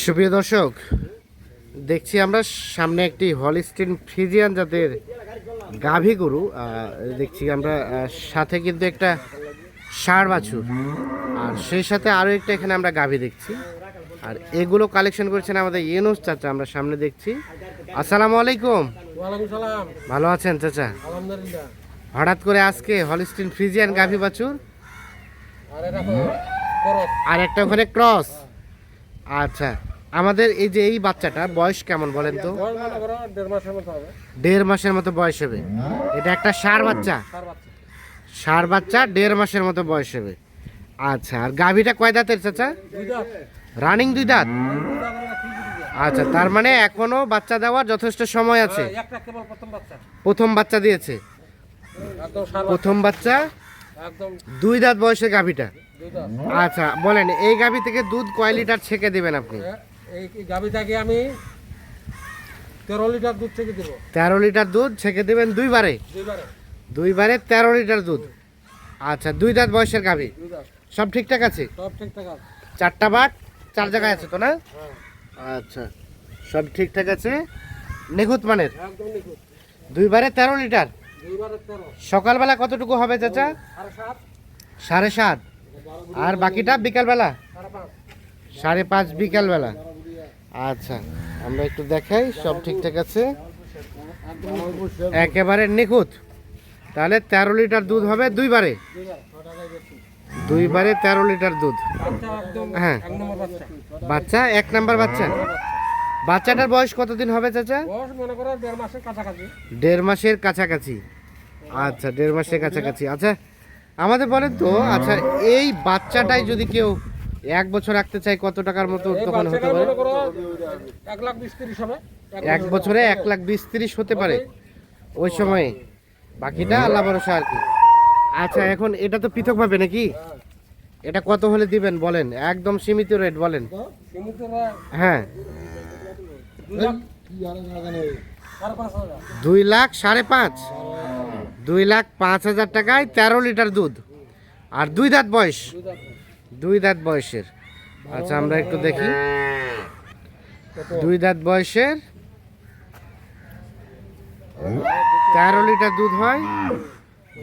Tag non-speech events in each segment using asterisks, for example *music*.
সুপ্রিয় দর্শক দেখছি আমরা সামনে একটি হলিস্টিন ফ্রিজিয়ান জাতের গাভী গরু দেখছি আমরা সাথে কিন্তু একটা ষাঁড় বাছুর। আর সেই সাথে আরও একটা এখানে আমরা গাভী দেখছি। আর এগুলো কালেকশন করেছেন আমাদের ইয়েনুস চাচা আমরা সামনে দেখছি। আসসালামু আলাইকুম। সালাম। ভালো আছেন চাচা? হঠাৎ করে আজকে হলিস্টিন ফ্রিজিয়ান গাভী বাছুর? আর একটা ওখানে ক্রস। আচ্ছা আমাদের এই যে এই বাচ্চাটা বয়স কেমন বলেন তো? দেড় মাসের মতো বয়স হবে। এটা একটা ষাঁড় বাচ্চা? তার বাচ্চা। দেড় মাসের মতো বয়স হবে। আচ্ছা আর গাভীটা কয় দাঁতের চাচা? রানিং দুই দাঁত? আচ্ছা তার মানে এখনও বাচ্চা দেওয়ার যথেষ্ট সময় আছে। প্রথম বাচ্চা। দিয়েছে। সার প্রথম বাচ্চা দুই দাঁত বয়সের গাভীটা? আচ্ছা বলেন এই গাভী থেকে দুধ কয় লিটার ছেঁকে দেবেন আপনি? এই আমি তেরো লিটার দুধ থেকে দেবো। তেরো লিটার দুধ ছেঁকে দেবেন দুইবারে? দুইবারে। তেরো লিটার দুধ। আচ্ছা দুই দাঁত বয়সের গাভী? সব ঠিকঠাক আছে? সব ঠিকঠাক আছে। চারটা বাট চার জায়গায় আছে তো না? হ্যাঁ। আচ্ছা সব ঠিকঠাক আছে? নিখুঁত মানের? দুইবারে তেরো লিটার? সকালবেলা কতটুকু হবে চাচা? সাড়ে সাত। আর বাকিটা বিকালবেলা? সাড়ে পাঁচ বিকালবেলা। আচ্ছা আমরা একটু দেখাই, সব ঠিকঠাক আছে? একেবারে নিখুঁত। তাহলে তেরো লিটার দুধ হবে দুইবারে। দুইবার তেরো লিটার দুধ। হ্যাঁ। বাচ্চা, এক নাম্বার বাচ্চা। বাচ্চাটার বয়স কতদিন হবে চাচা? বয়স মনে করো দেড় মাসের কাছাকাছি। দেড় মাসের কাছাকাছি। আচ্ছা দেড় মাসের কাছাকাছি। আচ্ছা আমাদের বলেন তো আচ্ছা এই বাচ্চাটাই যদি কেউ এক বছর রাখতে চায় কত টাকার মতো তখন হতে পারে? এক লাখ বিশ তিরিশ হবে। এক বছরে এক লাখ বিশ তিরিশ হতে পারে। ওই সময়ে। বাকিটা আল্লাহ ভরসা আর কি। আচ্ছা এখন এটা তো পৃথক ভাবে নাকি? এটা কত হলে দিবেন বলেন? একদম সীমিত রেট বলেন। হ্যাঁ। দুই লাখ সাড়ে পাঁচ। দুই লাখ পাঁচ হাজার টাকায় তেরো লিটার দুধ। আর দুই দাঁত বয়স। দুই দাঁত বয়সের। আচ্ছা আমরা একটু দেখি। দুই দাঁত বয়সের। তেরো লিটার দুধ হয়।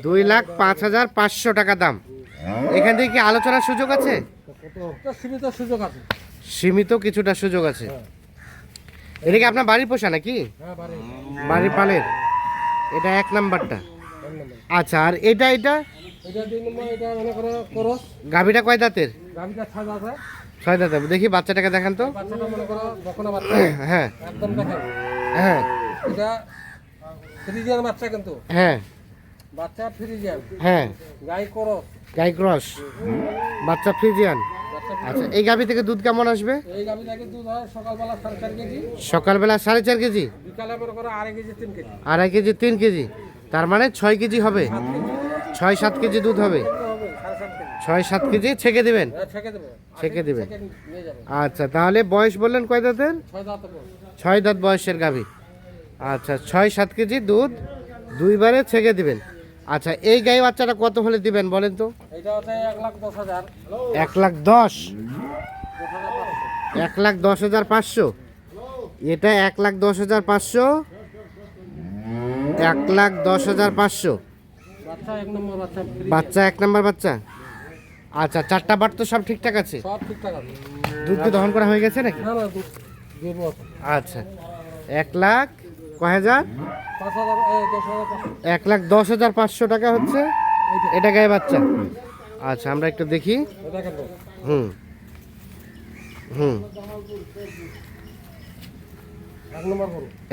দুই লাখ পাঁচ হাজার পাঁচশো টাকা দাম। এখান থেকে কি আলোচনার সুযোগ আছে? সীমিত সুযোগ আছে। সীমিত কিছুটা সুযোগ আছে। এটা কি আপনার বাড়ির পোষা নাকি? হ্যাঁ বাড়ির। পালের? এটা এক নাম্বারটা। আচ্ছা আর এটা এটা? গাভীটা কয় দাঁতের? ছয় দাঁতের। দেখি বাচ্চাটাকে দেখান তো। করো বকনা বাচ্চা। *coughs* হ্যাঁ। হ্যাঁ। এটা ফ্রিজিয়ান বাচ্চা কিন্তু। হ্যাঁ। বাচ্চা ফ্রিজিয়ান। হ্যাঁ। গাই করস। গাই ক্রস। বাচ্চা ফ্রিজিয়ান। আচ্ছা এই গাভী থেকে দুধ কেমন আসবে? এই গাভিটাকে দুধ হয় সকালবেলা সাড়ে চার কেজি সকালবেলা সাড়ে চার কেজি? বিকালে মনে করো আড়াই কেজি তিন কেজি। আড়াই কেজি তিন কেজি। তার মানে ছয় কেজি হবে? ছয় সাত কেজি দুধ হবে? ছয় সাত কেজি ছেঁকে দেবেন? হ্যাঁ ছেঁকে দেবো। দেবেন। আচ্ছা তাহলে বয়স বললেন কয় দাঁতের? ছয় দাঁত ছয় দাঁত বয়সের গাভী। আচ্ছা ছয় সাত কেজি দুধ দুইবারে ছেঁকে দিবেন। আচ্ছা এই গাই বাচ্চাটা কত হলে দিবেন বলেন তো? এক লাখ দশ এক লাখ দশ? হাজার পাঁচশো? এটা এক লাখ দশ হাজার পাঁচশো? এক লাখ দশ হাজার পাঁচশো? বাচ্চা এক নম্বর বাচ্চা আচ্ছা চারটা বার তো সব ঠিকঠাক আছে? দুধ কি দহন করা হয়ে গেছে নাকি? আচ্ছা এক লাখ কয় হাজার এক লাখ দশ হাজার পাঁচশো টাকা হচ্ছে। এটা গায়ে বাচ্চা। আচ্ছা আমরা একটু দেখি। হুম। হুম।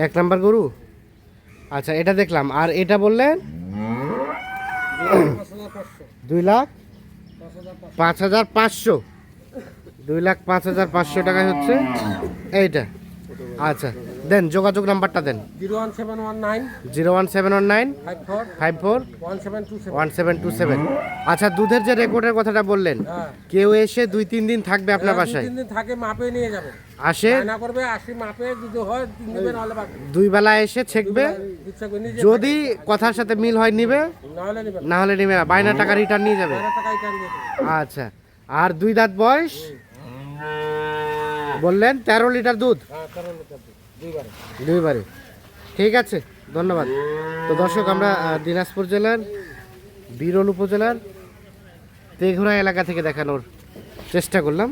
এক নম্বর গরু? আচ্ছা এটা দেখলাম। আর এটা বললেন দুই লাখ পাঁচ হাজার পাঁচশো। দুই লাখ পাঁচ হাজার পাঁচশো টাকায় হচ্ছে। এইটা। আচ্ছা। দেন যোগাযোগ নাম্বারটা দেন। Zero one seven one nine zero one seven one nine five four five four one seven two seven. One seven two seven. আচ্ছা দুধের যে রেকর্ডের কথাটা বললেন হ্যাঁ। কেউ এসে দুই তিন দিন থাকবে আপনার বাসায়? তিন দিন থাকে মাপে নিয়ে যাবে। আসে? না করবে আসি মাপে যদি হয় তিন নাহলে দুই বেলা এসে ছেকবে? যদি কথার সাথে মিল হয় নিবে? না। হলে নিবে না। বাইনা টাকা রিটার্ন নিয়ে যাবে। আচ্ছা। আর দুই দাঁত বয়স? বললেন তেরো লিটার দুধ। হ্যাঁ তেরো লিটার দুধ। দুইবারে। ঠিক আছে, ধন্যবাদ। তো দর্শক, আমরা দিনাজপুর জেলার, বিরল উপজেলার তেঘরা এলাকা থেকে দেখানোর চেষ্টা করলাম।